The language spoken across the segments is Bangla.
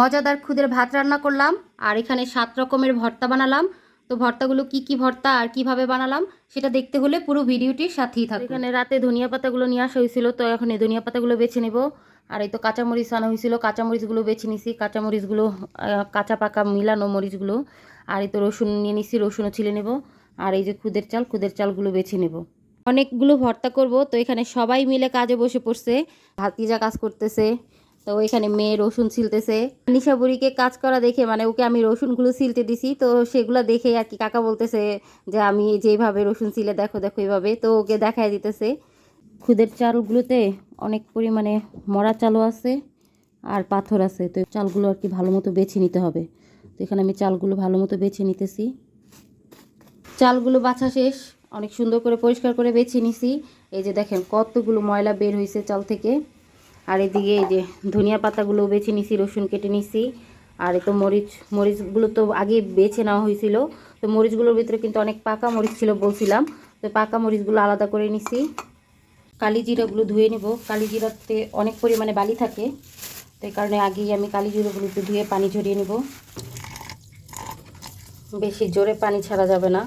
মজাদার খুদের ভাত রান্না করলাম, আর এখানে সাত রকমের ভর্তা বানালাম। তো ভর্তাগুলো কি কি ভর্তা আর কীভাবে বানালাম, সেটা দেখতে হলে পুরো ভিডিওটির সাথেই থাকবে এখানে রাতে ধনিয়া পাতাগুলো নিয়ে আসা হয়েছিল, তো এখন এই ধনিয়া পাতাগুলো বেছে নেব। আর এই তো কাঁচামরিচ আনা হয়েছিল, কাঁচামরিচগুলো বেছে নিছি। কাঁচামরিচগুলো কাঁচা পাকা মিলানো মরিচগুলো, আর এই তো রসুন নিয়ে নিছি, রসুনও ছিলে নেব। আর এই যে খুদের চাল, খুদের চালগুলো বেছে নেব। অনেকগুলো ভর্তা করব, তো এখানে সবাই মিলে কাজে বসে পড়ছে, ভাতিজা কাজ করতেছে। তো এখানে মেয়ে রসুন ছিলতেছে। নিশা বুড়িকে কাজ করা দেখে মানে ওকে আমি রসুনগুলো ছিলতে দিছি, তো সেগুলো দেখে আর কি কাকা বলতেছে যে আমি যেভাবে রসুন ছিলে, দেখো দেখো এইভাবে তো ওকে দেখায় দিতেছে। খুদের চালগুলোতে অনেক পরিমাণে মরা চালও আছে আর পাথর আছে, তো চালগুলো আর কি ভালো মতো বেছে নিতে হবে। তো এখানে আমি চালগুলো ভালো মতো বেছে নিতেছি। চালগুলো বাছা শেষ, অনেক সুন্দর করে পরিষ্কার করে বেছে নিছি। এই যে দেখেন কতগুলো ময়লা বের হয়েছে চাল থেকে। আর এদিকে এই যে ধনিয়া পাতাগুলো বেছে নিছি, রসুন কেটে নিছি। আর এই তো মরিচ মরিচগুলো তো আগে বেছে নেওয়া হয়েছিল। তো মরিচগুলোর ভিতরে কিন্তু অনেক পাকা মরিচ ছিল বলছিলাম। তো পাকা মরিচগুলো আলাদা করে নিছি। কালি জিরাগুলো ধুয়ে নেব। কালি জিরাতে অনেক পরিমাণে বালি থাকে। তো এই কারণে আগেই আমি কালি জিরাগুলো একটু ধুয়ে পানি ঝরিয়ে নেব। বেশি জোরে পানি ছাড়া যাবে না।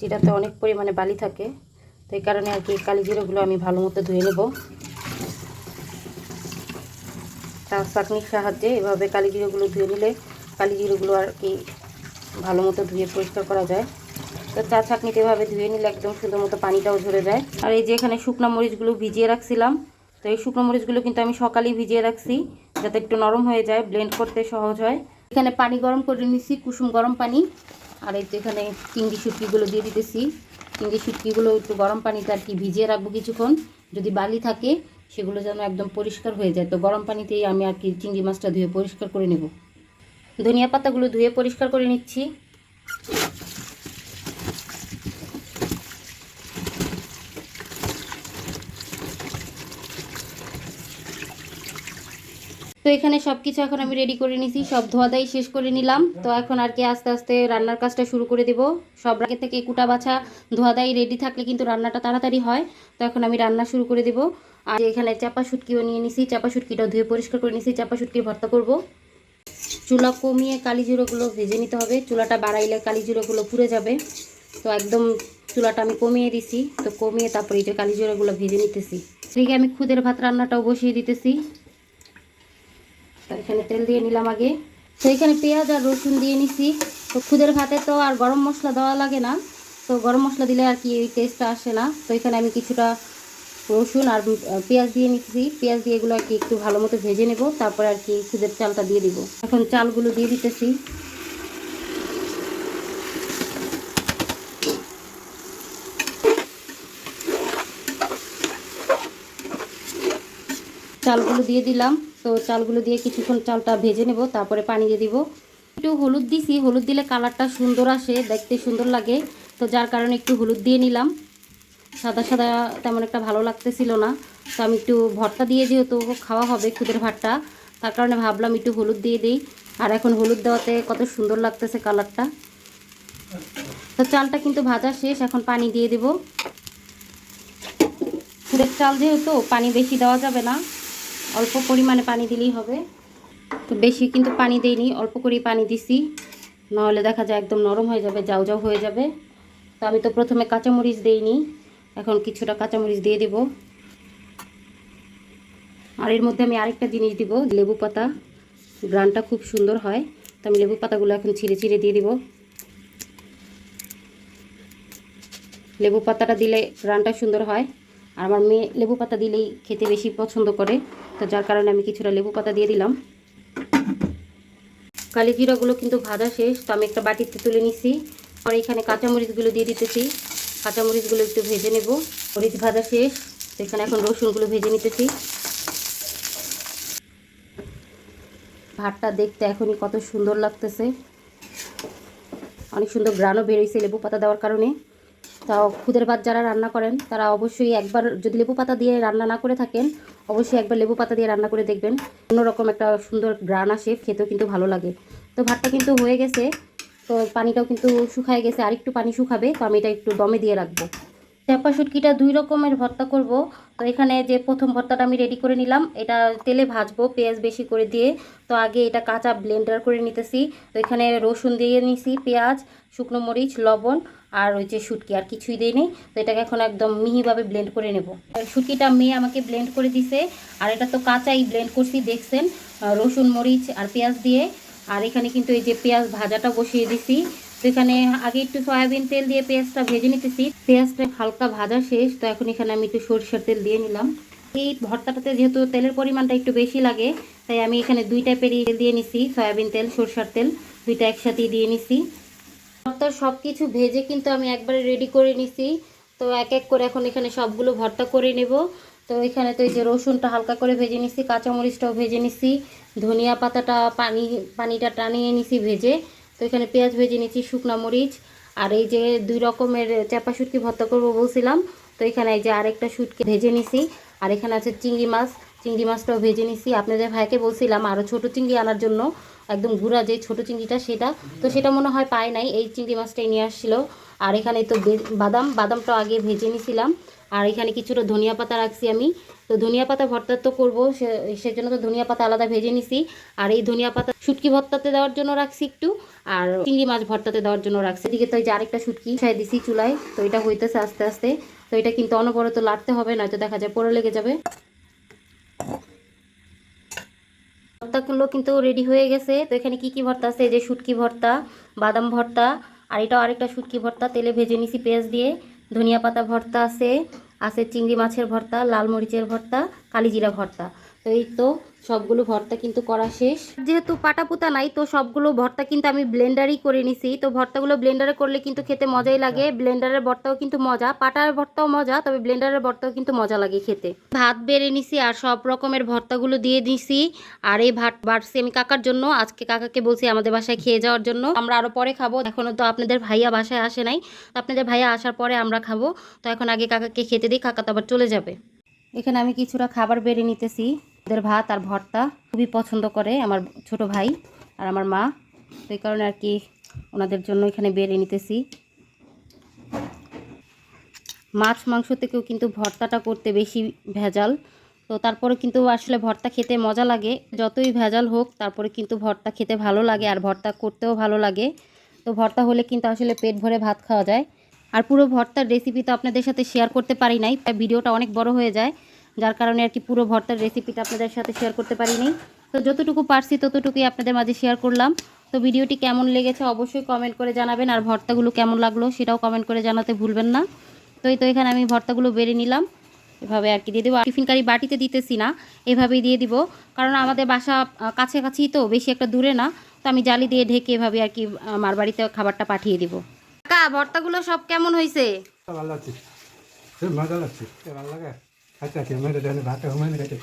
জিরাতে অনেক পরিমাণে বালি থাকে। তো এই কারণে আর কি কালি জিরাগুলো আমি ভালো মতো ধুয়ে নেব। তার চাকনির সাহায্যে এভাবে কালি জিরাগুলো ধুয়ে নিলে কালি জিরাগুলো আর কি ভালো মতো ধুয়ে পরিষ্কার করা যায়। তো চা ছাকনিতে এভাবে ধুয়ে নিলে একদম সুন্দর মতো পানিটাও ঝরে যায়। আর এই যে এখানে শুকনো মরিচগুলো ভিজিয়ে রাখছিলাম, তো এই শুকনো মরিচগুলো কিন্তু আমি সকালেই ভিজিয়ে রাখছি যাতে একটু নরম হয়ে যায় ব্লেন্ড করতে সহজ হয়। এখানে পানি গরম করে নিছি কুসুম গরম পানি। আর এই তো এখানে চিংড়ি শুটকিগুলো দিয়ে দিতেছি। চিংড়ি শুটকিগুলো একটু গরম পানিতে আর কি ভিজিয়ে রাখব কিছুক্ষণ। যদি বালি থাকে, সেগুলো যেন একদম পরিষ্কার হয়ে যায়। তো গরম পানিতেই আমি আর কি চিংড়ি মাছটা ধুয়ে পরিষ্কার করে নেব। ধনিয়া পাতাগুলো ধুয়ে পরিষ্কার করে নিচ্ছি। তো এখানে সব কিছু এখন আমি রেডি করে নিছি, সব ধোয়াদাই শেষ করে নিলাম। তো এখন আর কি আস্তে আস্তে রান্নার কাজটা শুরু করে দেব। সব আগে থেকে কুটা বাছা ধোয়াদাই রেডি থাকলে কিন্তু রান্নাটা তাড়াতাড়ি হয়। তো এখন আমি রান্না শুরু করে দেব। আর এখানে চাপা শুটকিও নিয়ে নিছি, চাপা শুটকিটাও ধুয়ে পরিষ্কার করে নিছি, চাপা শুটকি ভর্তা করব। চুলা কমিয়ে কালি জিরোগুলো ভেজে নিতে হবে, চুলাটা বাড়াইলে কালি জিরোগুলো পুড়ে যাবে। তো একদম চুলাটা আমি কমিয়ে দিছি, তো কমিয়ে তারপরে এই যে কালি ভেজে নিতেছি। এদিকে আমি খুদের ভাত রান্নাটাও বসিয়ে দিতেছি। তো এখানে তেল দিয়ে নিলাম আগে। তো এখানে পেঁয়াজ আর রসুন দিয়ে নিছি। তো খুদের ভাতে তো আর গরম মশলা দেওয়া লাগে না। তো গরম মশলা দিলে আর কি এই টেস্টটা আসে না। তো এখানে আমি কিছুটা রসুন আর পেঁয়াজ দিয়ে নিচ্ছি পেঁয়াজ দিয়ে এগুলো আর কি একটু ভালো মতো ভেজে নেব। তারপরে আর কি খুদের চালটা দিয়ে দিব। এখন চালগুলো দিয়ে দিতেছি। চালগুলো দিয়ে দিলাম। তো চালগুলো দিয়ে কিছুক্ষণ চালটা ভেজে নেব, তারপরে পানি দিয়ে দিব। একটু হলুদ দিছি, হলুদ দিলে কালারটা সুন্দর আসে, দেখতে সুন্দর লাগে। তো যার কারণে একটু হলুদ দিয়ে নিলাম। সাদা সাদা তেমন একটা ভালো লাগতেছিল না। তো আমি একটু ভর্তা দিয়ে যেহেতু খাওয়া হবে খুদের ভাতটা, তার কারণে ভাবলাম একটু হলুদ দিয়ে দিই। আর এখন হলুদ দেওয়াতে কত সুন্দর লাগতেছে কালারটা। তো চালটা কিন্তু ভাজা শেষ, এখন পানি দিয়ে দেব। খুদের চাল যেহেতু, পানি বেশি দেওয়া যাবে না। অল্প পরিমাণে পানি দিলেই হবে। তো বেশি কিন্তু পানি দেইনি, অল্প করেই পানি দিছি। নাহলে দেখা যায় একদম নরম হয়ে যাবে যাও যাও হয়ে যাবে। তো আমি তো প্রথমে কাঁচামরিচ দেইনি, এখন কিছুটা কাঁচামরিচ দিয়ে দেব। আর এর মধ্যে আমি আরেকটা জিনিস দিব, লেবু পাতা। গ্রানটা খুব সুন্দর হয়, তো আমি লেবু পাতাগুলো এখন ছিঁড়ে ছিঁড়ে দিয়ে দিব। লেবু পাতাটা দিলে গ্রানটা সুন্দর হয়। আর আমার মেয়ে লেবু পাতা দিলেই খেতে বেশি পছন্দ করে, তো যার কারণে আমি কিছুটা লেবু পাতা দিয়ে দিলাম। কালি জিরাগুলো কিন্তু ভাজা শেষ, তো আমি একটা বাটিতে তুলে নিছি। পরে এখানে কাঁচামরিচগুলো দিয়ে দিতেছি। কাঁচামরিচগুলো একটু ভেজে নেব। মরিচ ভাজা শেষ, তো এখানে এখন রসুনগুলো ভেজে নিতেছি। ভাতটা দেখতে এখনই কত সুন্দর লাগতেছে। অনেক সুন্দর গ্রানও বেরোইছে লেবু পাতা দেওয়ার কারণে। তাও খুদের ভাত যারা রান্না করেন, তারা অবশ্যই একবার যদি লেবু পাতা দিয়ে রান্না না করে থাকেন, অবশ্যই একবার লেবু পাতা দিয়ে রান্না করে দেখবেন। অন্যরকম একটা সুন্দর গ্রান আসে, খেতেও কিন্তু ভালো লাগে। তো ভাতটা কিন্তু হয়ে গেছে, তো পানিটাও কিন্তু শুকায় গেছে আর একটু পানি শুকাবে, তো আমি এটা একটু দমে দিয়ে রাখব। চাপা শুটকিটা দুই রকমের ভর্তা করব। তো এখানে যে প্রথম ভর্তাটা আমি রেডি করে নিলাম, এটা তেলে ভাজবো পেঁয়াজ বেশি করে দিয়ে। তো আগে এটা কাঁচা ব্লেন্ডার করে নিতেছি। তো এখানে রসুন দিয়ে নিছি পেঁয়াজ, শুকনো মরিচ, লবণ আর ওই যে শুটকি, আর কিছুই দিইনি তো এটাকে এখন একদম মিহিভাবে ব্লেন্ড করে নেব। শুটকিটা মেয়ে আমাকে ব্লেন্ড করে দিছে। আর এটা তো কাঁচাই ব্লেন্ড করছি, দেখছেন? রসুন, মরিচ আর পেঁয়াজ দিয়ে। আর এখানে কিন্তু এই যে পেঁয়াজ ভাজাটা বসিয়ে দিছি। এখানে আগে একটু সয়াবিন তেল দিয়ে পেঁয়াজটা ভেজে নিতেছি। পেঁয়াজটা হালকা ভাজা শেষ, তো এখন এখানে আমি একটু সরিষার তেল দিয়ে নিলাম। এই ভর্তাটাতে যেহেতু তেলের পরিমাণটা একটু বেশি লাগে, তাই আমি এখানে দুই টাইপেরই তেল দিয়ে নিছি, সয়াবিন তেল, সরষার তেল, দুইটা একসাথেই দিয়ে নিছি। ভর্তার সব কিছু ভেজে কিন্তু আমি একবারে রেডি করে নিছি। তো এক এক করে এখন এখানে সবগুলো ভর্তা করে নেব। তো এখানে তো এই যে রসুনটা হালকা করে ভেজে নিছি, কাঁচামরিচটাও ভেজে নিছি, ধনিয়া পাতাটা পানি, পানিটা টানিয়ে নিছি ভেজে। তো এখানে পেঁয়াজ ভেজে নিচ্ছি শুকনো মরিচ, আর এই যে দুই রকমের চাপা শুটকি ভর্তা করব বলছিলাম, তো এখানে এই যে আরেকটা শুটকি ভেজে নিছি, আর এখানে আছে চিংড়ি মাছ, চিংড়ি মাছটাও ভেজে নিছি। আপনাদের ভাইকে বলছিলাম আরও ছোট চিংড়ি আনার জন্য, একদম গুঁড়া যে ছোট চিংড়িটা সেটা, তো সেটা মনে হয় পায় নাই, এই চিংড়ি মাছটাই নিয়ে আসছিল। আর এখানে তো বাদাম বাদামটা আগে ভেজে নিছিলাম আর এখানে কিছুটা ধনিয়া পাতা রাখছি আমি। তো ধনিয়া পাতা ভর্তা তো করব সেজন্য তো ধনিয়া পাতা আলাদা ভেজে নিছি। আর এই ধনিয়া পাতা শুটকি ভর্তাতে দেওয়ার জন্য রাখছি একটু, আর চিংড়ি মাছ ভর্তাতে দেওয়ার জন্য রাখছি। এদিকে তো এই যে আরেকটা শুটকি ছাই দিছি চুলায়, তো এটা হইতেছে আস্তে আস্তে। তো এটা কিন্তু অনবরত লাড়তে হবে, নয়তো দেখা যায় পরে লেগে যাবে। ভর্তাগুলো কিন্তু রেডি হয়ে গেছে। তো এখানে কি কি ভর্তা আছে? এই যে শুটকি ভর্তা, বাদাম ভর্তা, আর এটাও আরেকটা শুটকি ভর্তা, তেলে ভেজে নিছি পেঁয়াজ দিয়ে। ধনিয়া পাতা ভর্তা আছে আছে চিংড়ি মাছের ভর্তা লাল মরিচের ভর্তা কালিজিরা ভর্তা। এই তো সবগুলো ভর্তা কিন্তু করা শেষ। যেহেতু পাটাপুতা নাই, তো সবগুলো ভর্তা কিন্তু আমি ব্লেন্ডারই করে নিছি। তো ভর্তাগুলো ব্লেন্ডারে করলে কিন্তু খেতে মজাই লাগে। ব্লেন্ডারের ভর্তাও কিন্তু মজা, পাটার ভর্তাও মজা, তবে ব্লেন্ডারের ভর্তাও কিন্তু মজা লাগে খেতে। ভাত বেড়ে নিছি আর সব রকমের ভর্তাগুলো দিয়ে দিছি। আর এই ভাত বাড়ছি আমি কাকার জন্য। আজকে কাকাকে বলছি আমাদের বাসায় খেয়ে যাওয়ার জন্য। আমরা আরও পরে খাব। এখনও তো আপনাদের ভাইয়া বাসায় আসে নাই। তো আপনাদের ভাইয়া আসার পরে আমরা খাব। তো এখন আগে কাকাকে খেতে দিই, কাকা তো আবার চলে যাবে। এখানে আমি কিছুটা খাবার বেড়ে নিতেছি। ওদের ভাত আর ভর্তা খুবই পছন্দ করে আমার ছোট ভাই আর আমার মা। তো এই কারণে আর কি ওনাদের জন্য এখানে বেড়ে নিতেছি। মাছ মাংস থেকেও কিন্তু ভর্তাটা করতে বেশি ভেজাল। তো তারপরে কিন্তু আসলে ভর্তা খেতে মজা লাগে। যতই ভেজাল হোক, তারপরে কিন্তু ভর্তা খেতে ভালো লাগে আর ভর্তা করতেও ভালো লাগে। তো ভর্তা হলে কিন্তু আসলে পেট ভরে ভাত খাওয়া যায়। আর পুরো ভর্তার রেসিপি তো আপনাদের সাথে শেয়ার করতে পারি নাই ভিডিওটা অনেক বড় হয়ে যায়। যার কারণে আর কি পুরো ভর্তার রেসিপিটা আপনাদের সাথে শেয়ার করতে পারিনি। তো যতটুকু পারছি ততটুকুই আপনাদের মাঝে শেয়ার করলাম। তো ভিডিওটি কেমন লেগেছে অবশ্যই কমেন্ট করে জানাবেন, আর ভর্তাগুলো কেমন লাগল সেটাও কমেন্ট করে জানাতে ভুলবেন না। তো এই তো এখানে আমি ভর্তাগুলো বেড়ে নিলাম। এভাবে আর কি দিয়ে দেবো। আর টিফিন কারি বাটিতে দিতেছি না, এভাবেই দিয়ে দিব। কারণ আমাদের বাসা কাছাকাছি তো, বেশি একটা দূরে না। তো আমি জালি দিয়ে ঢেকে এভাবে আর কি আমার বাড়িতে খাবারটা পাঠিয়ে দিব। কাকা, ভর্তাগুলো সব কেমন হয়েছে ভালো লাগছে। ভালো লাগে? আচ্ছা কি মেরে ভাতটা ভাতে হুমায়ুন গেছে